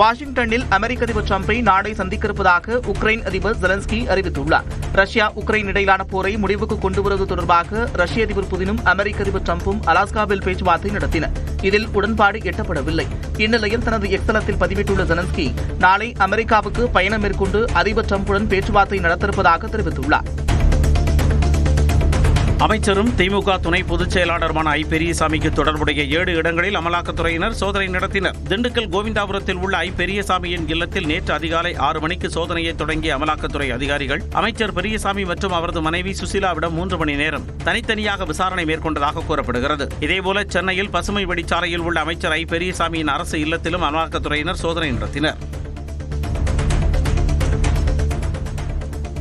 வாஷிங்டனில் அமெரிக்க அதிபர் டிரம்பை நாளை சந்திக்க இருப்பதாக உக்ரைன் அதிபர் ஜெலன்ஸ்கி அறிவித்துள்ளார். ரஷ்யா உக்ரைன் இடையிலான போரை முடிவுக்கு கொண்டுவருவது தொடர்பாக ரஷ்ய அதிபர் புதினும் அமெரிக்க அதிபர் டிரம்பும் அலாஸ்காவில் பேச்சுவார்த்தை நடத்தினர் இதில் உடன்பாடு எட்டப்படவில்லை. இந்நிலையில் தனது எக்ஸலத்தில் பதிவிட்டுள்ள ஜெலன்ஸ்கி நாளை அமெரிக்காவுக்கு பயணம் மேற்கொண்டு அதிபர் டிரம்புடன் பேச்சுவார்த்தை நடத்திருப்பதாக தெரிவித்துள்ளார். அமைச்சரும் திமுக துணை பொதுச் செயலாளருமான ஐ பெரியசாமிக்கு தொடர்புடைய ஏழு இடங்களில் அமலாக்கத்துறையினர் சோதனை நடத்தினர். திண்டுக்கல் கோவிந்தாபுரத்தில் உள்ள ஐ பெரியசாமியின் இல்லத்தில் நேற்று அதிகாலை ஆறு மணிக்கு சோதனையை தொடங்கிய அமலாக்கத்துறை அதிகாரிகள் அமைச்சர் பெரியசாமி மற்றும் அவரது மனைவி சுசிலாவிடம் மூன்று மணி நேரம் தனித்தனியாக விசாரணை மேற்கொண்டதாக கூறப்படுகிறது. இதேபோல சென்னையில் பசுமை வெடிச்சாலையில் உள்ள அமைச்சர் ஐ பெரியசாமியின் அரசு இல்லத்திலும் அமலாக்கத்துறையினர் சோதனை நடத்தினர்.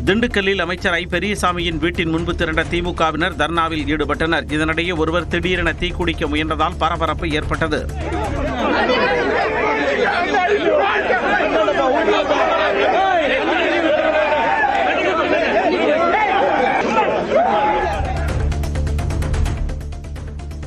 திண்டுக்கல்லில் அமைச்சர் ஐ பெரியசாமியின் வீட்டின் முன்பு திரண்ட திமுகவினர் தர்ணாவில் ஈடுபட்டனர். இதனிடையே ஒருவர் திடீரென தீக்குடிக்க முயன்றதால் பரபரப்பு ஏற்பட்டது.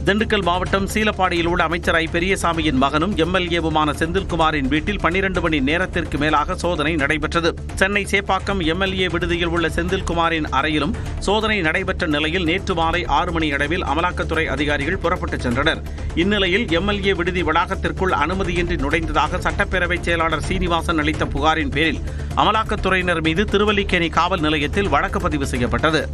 திண்டுக்கல் மாவட்டம் சீலப்பாடியில் உள்ள அமைச்சர் ஐ பெரியசாமியின் மகனும் எம்எல்ஏவுமான செந்தில்குமாரின் வீட்டில் பன்னிரண்டு மணி நேரத்திற்கு மேலாக சோதனை நடைபெற்றது. சென்னை சேப்பாக்கம் எம்எல்ஏ விடுதியில் உள்ள செந்தில்குமாரின் அறையிலும் சோதனை நடைபெற்ற நிலையில் நேற்று மாலை ஆறு மணி அளவில் அமலாக்கத்துறை அதிகாரிகள் புறப்பட்டுச் சென்றனர். இந்நிலையில் எம்எல்ஏ விடுதி வளாகத்திற்குள் அனுமதியின்றி நுழைந்ததாக சட்டப்பேரவை செயலாளர் சீனிவாசன் அளித்த புகாரின் பேரில் அமலாக்கத்துறையினர் மீது திருவல்லிக்கேணி காவல் நிலையத்தில் வழக்கு பதிவு செய்யப்பட்டது.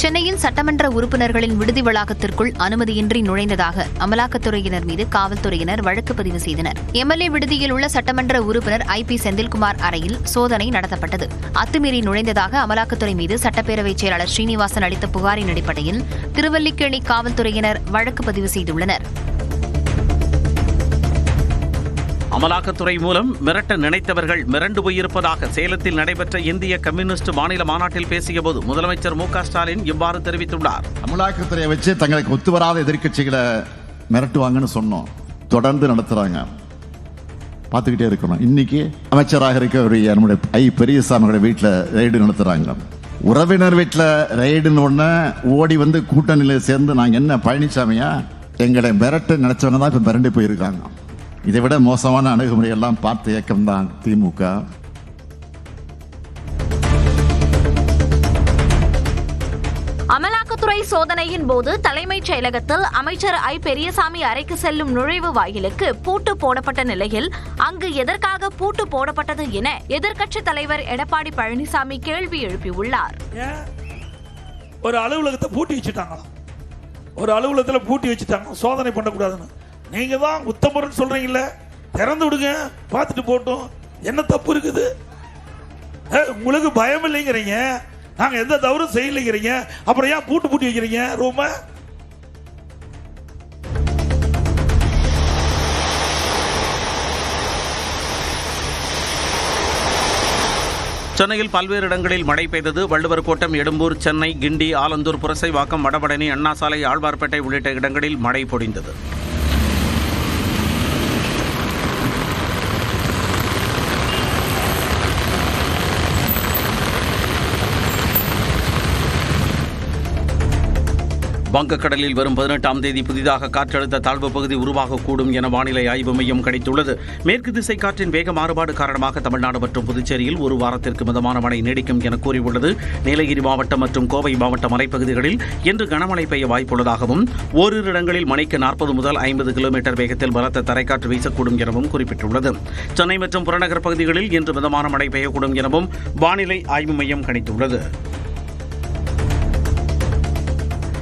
சென்னையில் சட்டமன்ற உறுப்பினர்களின் விடுதி வளாகத்திற்குள் அனுமதியின்றி நுழைந்ததாக அமலாக்கத்துறையினர் மீது காவல்துறையினர் வழக்கு பதிவு செய்தனர். எம்எல்ஏ விடுதியில் உள்ள சட்டமன்ற உறுப்பினர் ஐ பி செந்தில்குமார் அறையில் சோதனை நடத்தப்பட்டது. அத்துமீறி நுழைந்ததாக அமலாக்கத்துறை மீது சட்டப்பேரவைச் செயலாளர் ஸ்ரீனிவாசன் அளித்த புகாரின் அடிப்படையில் திருவல்லிக்கேணி காவல்துறையினர் வழக்கு பதிவு செய்துள்ளனர். அமலாக்கத்துறை மூலம் மிரட்ட நினைத்தவர்கள் மிரண்டு போயிருப்பதாக சேலத்தில் நடைபெற்ற இந்திய கம்யூனிஸ்ட் மாநில மாநாட்டில் பேசியபோது முதலமைச்சர் மு ஸ்டாலின் இவ்வாறு தெரிவித்துள்ளார். அமலாக்கத்துறையை வச்சு தங்களுக்கு ஒத்து வராத எதிர்க்கட்சிகளை மிரட்டுவாங்கன்னு சொன்னோம். தொடர்ந்து நடத்துறாங்க. பார்த்துக்கிட்டே இருக்கணும். இன்னைக்கு அமைச்சராக இருக்கக்கூடிய நம்முடைய ஐ பெரியசாமியோட வீட்டில் ரெய்டு நடத்துறாங்க. உறவினர் வீட்டில் ரெய்டுன்னு ஒன்று ஓடி வந்து கூட்டணியில் சேர்ந்து நாங்கள் என்ன பழனிசாமியா எங்களை மிரட்டு நினைச்சவங்க தான் இப்போ மிரண்டு போயிருக்காங்க. இதை விட மோசமான அணுகுமுறையெல்லாம் பார்த்த இயக்கம் தான் திமுக. அமலாக்கத்துறை சோதனையின் போது தலைமைச் செயலகத்தில் அமைச்சர் ஐ. பெரியசாமி அறைக்கு செல்லும் நுழைவு வாயிலுக்கு பூட்டு போடப்பட்ட நிலையில் அங்கு எதற்காக பூட்டு போடப்பட்டது என எதிர்க்கட்சித் தலைவர் எடப்பாடி பழனிசாமி கேள்வி எழுப்பியுள்ளார். ஒரு அலுவலகத்தை பூட்டி வச்சுட்டாங்களாம் ஒரு அலுவலகத்தில் பூட்டி வச்சுட்டாங்க சோதனை பண்ணக்கூடாதுன்னு. நீங்க தான் உத்தமர்னு சொல்றீங்கல்ல? திறந்து விடுங்க பார்த்துட்டு போட்டோம் என்ன தப்பு இருக்குது? உங்களுக்கு பயம் இல்லைங்கிறீங்க. நாங்க எந்த தவறும் செய்யலைங்கிறீங்க. அப்புறம் ஏன் பூட்டு பூட்டி வைக்கிறீங்க ரூமை? சென்னையில் பல்வேறு இடங்களில் மழை பெய்தது. வள்ளுவர் கோட்டம் எடும்பூர் சென்னை கிண்டி ஆலந்தூர் புரசைவாக்கம் வடபடனி அண்ணாசாலை ஆழ்வார்பேட்டை உள்ளிட்ட இடங்களில் மழை பொழிந்தது. வங்கக்கடலில் வரும் பதினெட்டாம் தேதி புதிதாக காற்றழுத்த தாழ்வு பகுதி உருவாகக்கூடும் என வானிலை ஆய்வு மையம் கணித்துள்ளது. மேற்கு திசை காற்றின் வேக மாறுபாடு காரணமாக தமிழ்நாடு மற்றும் புதுச்சேரியில் ஒரு வாரத்திற்கு மிதமான மழை நீடிக்கும் என கூறியுள்ளது. நீலகிரி மாவட்டம் மற்றும் கோவை மாவட்ட மலைப்பகுதிகளில் இன்று கனமழை பெய்ய வாய்ப்புள்ளதாகவும் ஓரிரு இடங்களில் மணிக்கு நாற்பது முதல் ஐம்பது கிலோமீட்டர் வேகத்தில் பலத்த தரைக்காற்று வீசக்கூடும் எனவும் குறிப்பிட்டுள்ளது. சென்னை மற்றும் புறநகர் பகுதிகளில் இன்று மிதமான மழை பெய்யக்கூடும் எனவும் வானிலை ஆய்வு மையம் கணித்துள்ளது.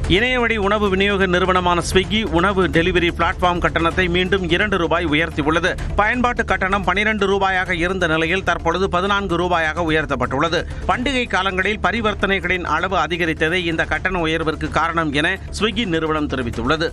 இணையவழி உணவு விநியோக நிறுவனமான ஸ்விக்கி உணவு டெலிவரி பிளாட்ஃபார்ம் கட்டணத்தை மீண்டும் இரண்டு ரூபாய் உயர்த்தியுள்ளது. பயன்பாட்டு கட்டணம் பனிரெண்டு ரூபாயாக இருந்த நிலையில் தற்பொழுது பதினான்கு ரூபாயாக உயர்த்தப்பட்டுள்ளது. பண்டிகை காலங்களில் பரிவர்த்தனைகளின் அளவு அதிகரித்ததே இந்த கட்டண உயர்விற்கு காரணம் என ஸ்விக்கி நிறுவனம் தெரிவித்துள்ளது.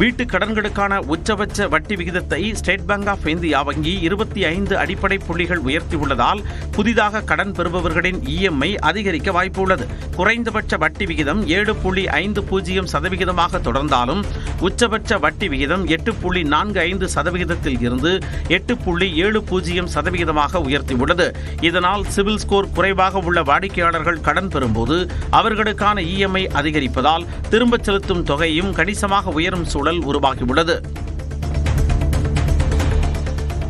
வீட்டு கடன்களுக்கான உச்சபட்ச வட்டி விகிதத்தை ஸ்டேட் பேங்க் ஆஃப் இந்தியா வங்கி இருபத்தி ஐந்து அடிப்படை புள்ளிகள் உயர்த்தியுள்ளதால் புதிதாக கடன் பெறுபவர்களின் இஎம்ஐ அதிகரிக்க வாய்ப்புள்ளது. குறைந்தபட்ச வட்டி விகிதம் ஏழு புள்ளி ஐந்து பூஜ்ஜியம் சதவிகிதமாக தொடர்ந்தாலும் உச்சபட்ச வட்டி விகிதம் எட்டு புள்ளி நான்கு ஐந்து சதவிகிதத்தில் இருந்து எட்டு புள்ளி ஏழு பூஜ்ஜியம் சதவிகிதமாக உயர்த்தியுள்ளது. இதனால் சிவில் ஸ்கோர் குறைவாக உள்ள வாடிக்கையாளர்கள் கடன் பெறும்போது அவர்களுக்கான இஎம்ஐ அதிகரிப்பதால் திரும்பச் செலுத்தும் தொகையும் கணிசமாக உயரும் சூழல் சூழல் உருவாகியுள்ளது.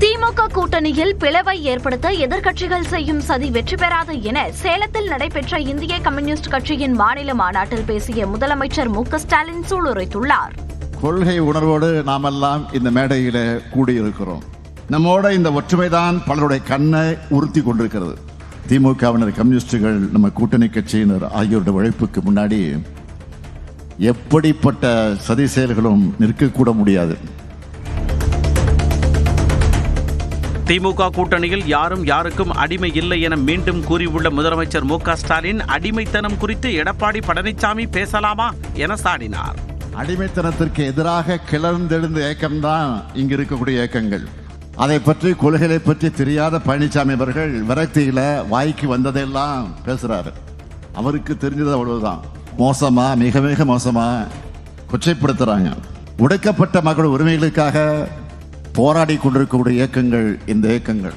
திமுக கூட்டணியில் பிளவை ஏற்படுத்த எதிர்க்கட்சிகள் செய்யும் சதி வெற்றி பெறாது என சேலத்தில் நடைபெற்ற இந்திய கம்யூனிஸ்ட் கட்சியின் மாநில மாநாட்டில் பேசிய முதலமைச்சர் மு க ஸ்டாலின் சூளுரைத்துள்ளார். கொள்கை உணர்வோடு நாமெல்லாம் இந்த மேடையில கூடியிருக்கிறோம். நம்மோட இந்த ஒற்றுமைதான் பலருடைய கண்ணை உறுத்தி கொண்டிருக்கிறது. திமுகவினர் கம்யூனிஸ்டுகள் நம்ம கூட்டணி கட்சியினர் ஆகியோருடைய உழைப்புக்கு முன்னாடி எப்படிப்பட்ட சதி செயல்களும் நிற்கக்கூட முடியாது. திமுக கூட்டணியில் யாரும் யாருக்கும் அடிமை இல்லை என மீண்டும் கூறியுள்ள முதலமைச்சர் மு ஸ்டாலின் அடிமைத்தனம் குறித்து எடப்பாடி பழனிசாமி பேசலாமா என சாடினார். அடிமைத்தனத்திற்கு எதிராக கிளர்ந்தெழுந்த இயக்கம்தான் இங்கு இருக்கக்கூடிய இயக்கங்கள். அதை பற்றி கொள்கைகளை பற்றி தெரியாத பழனிசாமி அவர்கள் விரக்தியில வாய்க்கு வந்ததெல்லாம் பேசுறாரு. அவருக்கு தெரிஞ்சது அவ்வளவுதான். மோசமா மிக மிக மோசமா கொச்சைப்படுத்துறாங்க ஒடுக்கப்பட்ட மக்கள் உரிமைகளுக்காக போராடி கொண்டிருக்கக்கூடிய இயக்கங்கள் இந்த இயக்கங்கள்.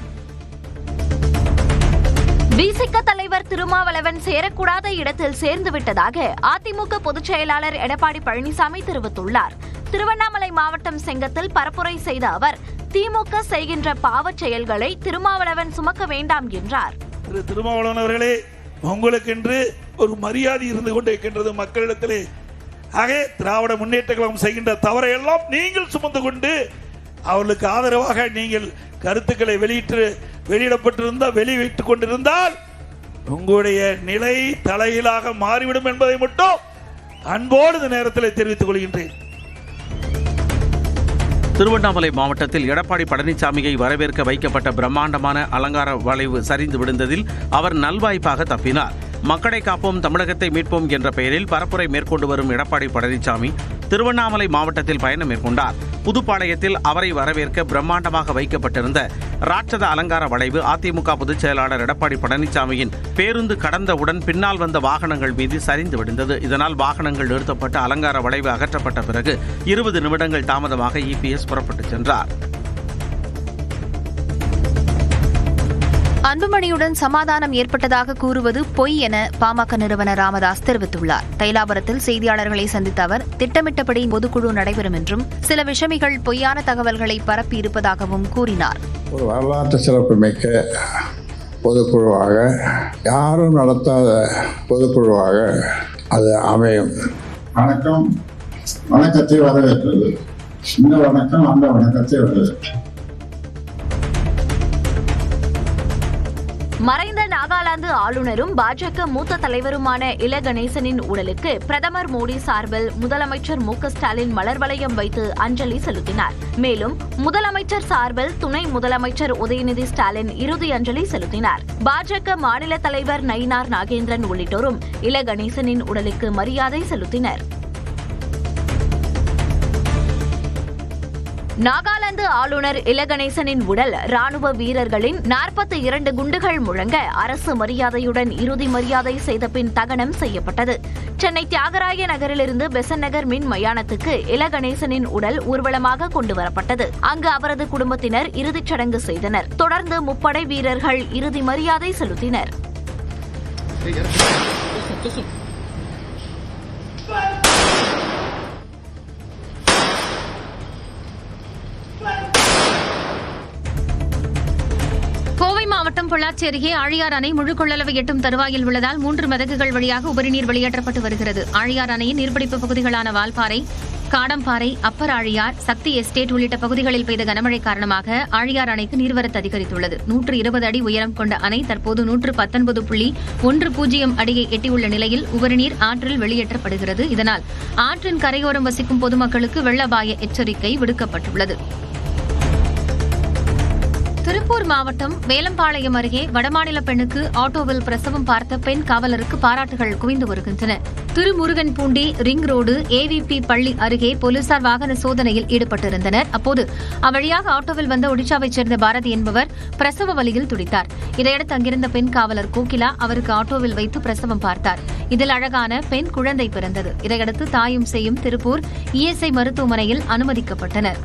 விசிக தலைவர் திருமாவளவன் சேரக்கூடாத இடத்தில் சேர்ந்து விட்டதாக அதிமுக பொதுச் செயலாளர் எடப்பாடி பழனிசாமி தெரிவித்துள்ளார். திருவண்ணாமலை மாவட்டம் செங்கத்தில் பரப்புரை செய்த அவர் திமுக செய்கின்ற பாவச் செயல்களை திருமாவளவன் சுமக்க வேண்டாம் என்றார். திரு திருமாவளவன் அவர்களே உங்களுக்கென்று ஒரு மரியாதை இருந்து கொண்டிருக்கின்றது மக்களிடத்திலே. ஆகவே திராவிட முன்னேற்ற கழகம் செய்கின்ற தவறை எல்லாம் நீங்கள் சுமந்து கொண்டு அவர்களுக்கு ஆதரவாக நீங்கள் கருத்துக்களை வெளியிட்டு வெளியிடப்பட்டிருந்தால் வெளியிட்டுக் கொண்டிருந்தால் உங்களுடைய நிலை தலையிலாக மாறிவிடும் என்பதை மட்டும் அன்போடு இந்த நேரத்தில் தெரிவித்துக் கொள்கின்றேன். திருவண்ணாமலை மாவட்டத்தில் எடப்பாடி பழனிசாமியை வரவேற்க வைக்கப்பட்ட பிரம்மாண்டமான அலங்கார வளைவு சரிந்து விழுந்ததில் அவர் நல்வாய்ப்பாக தப்பினார். மக்களை காப்போம் தமிழகத்தை மீட்போம் என்ற பெயரில் பரப்புரை மேற்கொண்டு வரும் எடப்பாடி பழனிசாமி திருவண்ணாமலை மாவட்டத்தில் பயணம் மேற்கொண்டார். புதுப்பாளையத்தில் அவரை வரவேற்க பிரம்மாண்டமாக வைக்கப்பட்டிருந்த ராட்சத அலங்கார வளைவு அதிமுக பொதுச் செயலாளர் எடப்பாடி பழனிசாமியின் பேருந்து கடந்தவுடன் பின்னால் வந்த வாகனங்கள் மீது சரிந்து விழுந்தது. இதனால் வாகனங்கள் நிறுத்தப்பட்டு அலங்கார வளைவு அகற்றப்பட்ட பிறகு இருபது நிமிடங்கள் தாமதமாக இபிஎஸ் புறப்பட்டுச் சென்றார். அன்புமணியுடன் சமாதானம் ஏற்பட்டதாக கூறுவது பொய் என பாமக நிறுவனர் ராமதாஸ் தெரிவித்துள்ளார். தைலாபுரத்தில் செய்தியாளர்களை சந்தித்த அவர் திட்டமிட்டபடி பொதுக்குழு நடைபெறும் என்றும் சில விஷமிகள் பொய்யான தகவல்களை பரப்பி இருப்பதாகவும் கூறினார். ஒரு வரலாற்று சிறப்புமிக்க பொதுக்குழுவாக யாரும் நடத்தாத பொதுக்குழுவாக அது அமையும். வணக்கம். வணக்கத்தை வரவேற்றது. இந்த வணக்கம் அந்த வணக்கத்தை வரவேற்றது. மறைந்த நாகாலாந்து ஆளுநரும் பாஜக மூத்த தலைவருமான இல கணேசனின் உடலுக்கு பிரதமர் மோடி சார்பில் முதலமைச்சர் மு ஸ்டாலின் மலர் வளையம் வைத்து அஞ்சலி செலுத்தினார். மேலும் முதலமைச்சர் சார்பில் துணை முதலமைச்சர் உதயநிதி ஸ்டாலின் இறுதி அஞ்சலி செலுத்தினார். பாஜக மாநில தலைவர் நயினார் நாகேந்திரன் உள்ளிட்டோரும் இல கணேசனின் உடலுக்கு மரியாதை செலுத்தினர். நாகாலாந்து ஆளுநர் இலகணேசனின் உடல் ராணுவ வீரர்களின் நாற்பத்தி இரண்டு குண்டுகள் முழங்க அரசு மரியாதையுடன் இறுதி மரியாதை செய்த பின் தகனம் செய்யப்பட்டது. சென்னை தியாகராய நகரிலிருந்து பெசன் நகர் மின் மயானத்துக்கு இலகணேசனின் உடல் ஊர்வலமாக கொண்டு வரப்பட்டது. அங்கு அவரது குடும்பத்தினர் இறுதிச் சடங்கு செய்தனர். தொடர்ந்து முப்படை வீரர்கள் இறுதி மரியாதை செலுத்தினர். பொள்ளாச்சி அருகே ஆழியார் அணை முழு கொள்ளளவு எட்டும் தருவாயில் உள்ளதால் மூன்று மதகுகள் வழியாக உபரிநீர் வெளியேற்றப்பட்டு வருகிறது. ஆழியார் அணையின் நீர்பிடிப்பு பகுதிகளான வால்பாறை காடம்பாறை அப்பர் ஆழியார் சக்தி எஸ்டேட் உள்ளிட்ட பகுதிகளில் பெய்த கனமழை காரணமாக ஆழியார் அணைக்கு நீர்வரத்து அதிகரித்துள்ளது. நூற்று இருபது அடி உயரம் கொண்ட அணை தற்போது நூற்று பத்தொன்பது புள்ளி ஒன்று பூஜ்ஜியம் அடியை எட்டியுள்ள நிலையில் உபரிநீர் ஆற்றில் வெளியேற்றப்படுகிறது. இதனால் ஆற்றின் கரையோரம் வசிக்கும் பொதுமக்களுக்கு வெள்ள அபாய எச்சரிக்கை விடுக்கப்பட்டுள்ளது. திருப்பூர் மாவட்டம் வேலம்பாளையம் அருகே வடமாநில பெண்ணுக்கு ஆட்டோவில் பிரசவம் பார்த்த பெண் காவலருக்கு பாராட்டுகள் குவிந்து வருகின்றன. Thirumurugan Poondi ring road AVP பள்ளி அருகே போலீசார் வாகன சோதனையில் ஈடுபட்டிருந்தனர். அப்போது அவ்வழியாக ஆட்டோவில் வந்த ஒடிஷாவைச் சேர்ந்த பாரதி என்பவர் பிரசவ வழியில் துடித்தார். இதையடுத்து அங்கிருந்த பெண் காவலர் கோகிலா அவருக்கு ஆட்டோவில் வைத்து பிரசவம் பார்த்தார். இதில் அழகான பெண் குழந்தை பிறந்தது. இதையடுத்து தாயும் செய்யும் திருப்பூர் இஎஸ்ஐ மருத்துவமனையில் அனுமதிக்கப்பட்டனர்.